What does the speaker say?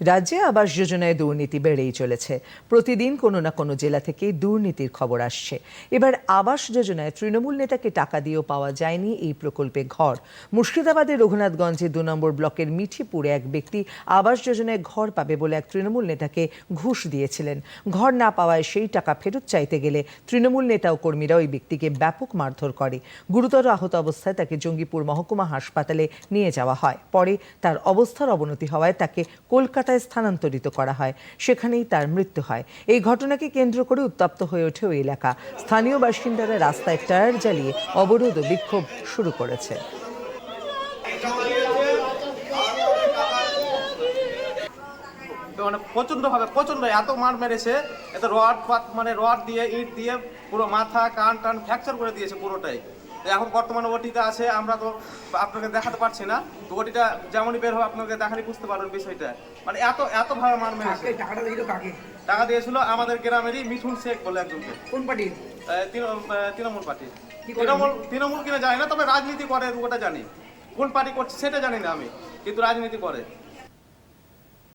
রাজ্যে আবাস যোজনায় দুর্নীতি বেড়েই চলেছে। প্রতিদিন কোনো না কোনো জেলা থেকে দুর্নীতির খবর আসছে। এবার আবাস যোজনায় তৃণমূল নেতাকে টাকা দিয়েও পাওয়া যায়নি এই প্রকল্পে ঘর। মুর্শিদাবাদের রঘুনাথগঞ্জে দু নম্বর ব্লকের মিঠিপুরে এক ব্যক্তি আবাস যোজনায় ঘর পাবে বলে এক তৃণমূল নেতাকে ঘুষ দিয়েছিলেন। ঘর না পাওয়ায় সেই টাকা ফেরত চাইতে গেলে তৃণমূল নেতা ও কর্মীরা ওই ব্যক্তিকে ব্যাপক মারধর করে। গুরুতর আহত অবস্থায় তাকে জঙ্গিপুর মহকুমা হাসপাতালে নিয়ে যাওয়া হয়। পরে তার অবস্থার অবনতি হওয়ায় তাকে কলকাতায় স্থানান্তরিত করা হয়। সেখানেই তার মৃত্যু হয়। এই ঘটনাকে কেন্দ্র করে উত্তপ্ত হয়ে ওঠে ওই এলাকা। স্থানীয় বাসিন্দারা রাস্তায় টায়ার জ্বালিয়ে অবরোধ ও বিক্ষোভ শুরু করেছে। মানে প্রচণ্ড ভাবে প্রচণ্ড এত মার মেরেছে, এত রড মানে রড দিয়ে, ইট দিয়ে পুরো মাথা, কান, টান ফ্র্যাকচার করে দিয়েছে পুরোটাই। এখন বর্তমানে ওটিতে আছে আমরা তো আপনাকে দেখাতে পারছি না। তো ওটিটা যেমনই বের হবে আপনাকে দেখালে বুঝতে পারবেন বিষয়টা। মানে এত এত ভালো মার মেরেছে। টাকাটা দিল কাকে? টাকা দিয়েছিল আমাদের গ্রামেরই মিঠুন শেখ বলে একজনকে। কোন আহ, তৃণমূল পার্টি। তৃণমূল তৃণমূল কিনা জানি না তবে রাজনীতি করে ওটা জানি। কোন পার্টি করছে সেটা জানি না আমি কিন্তু রাজনীতি করে।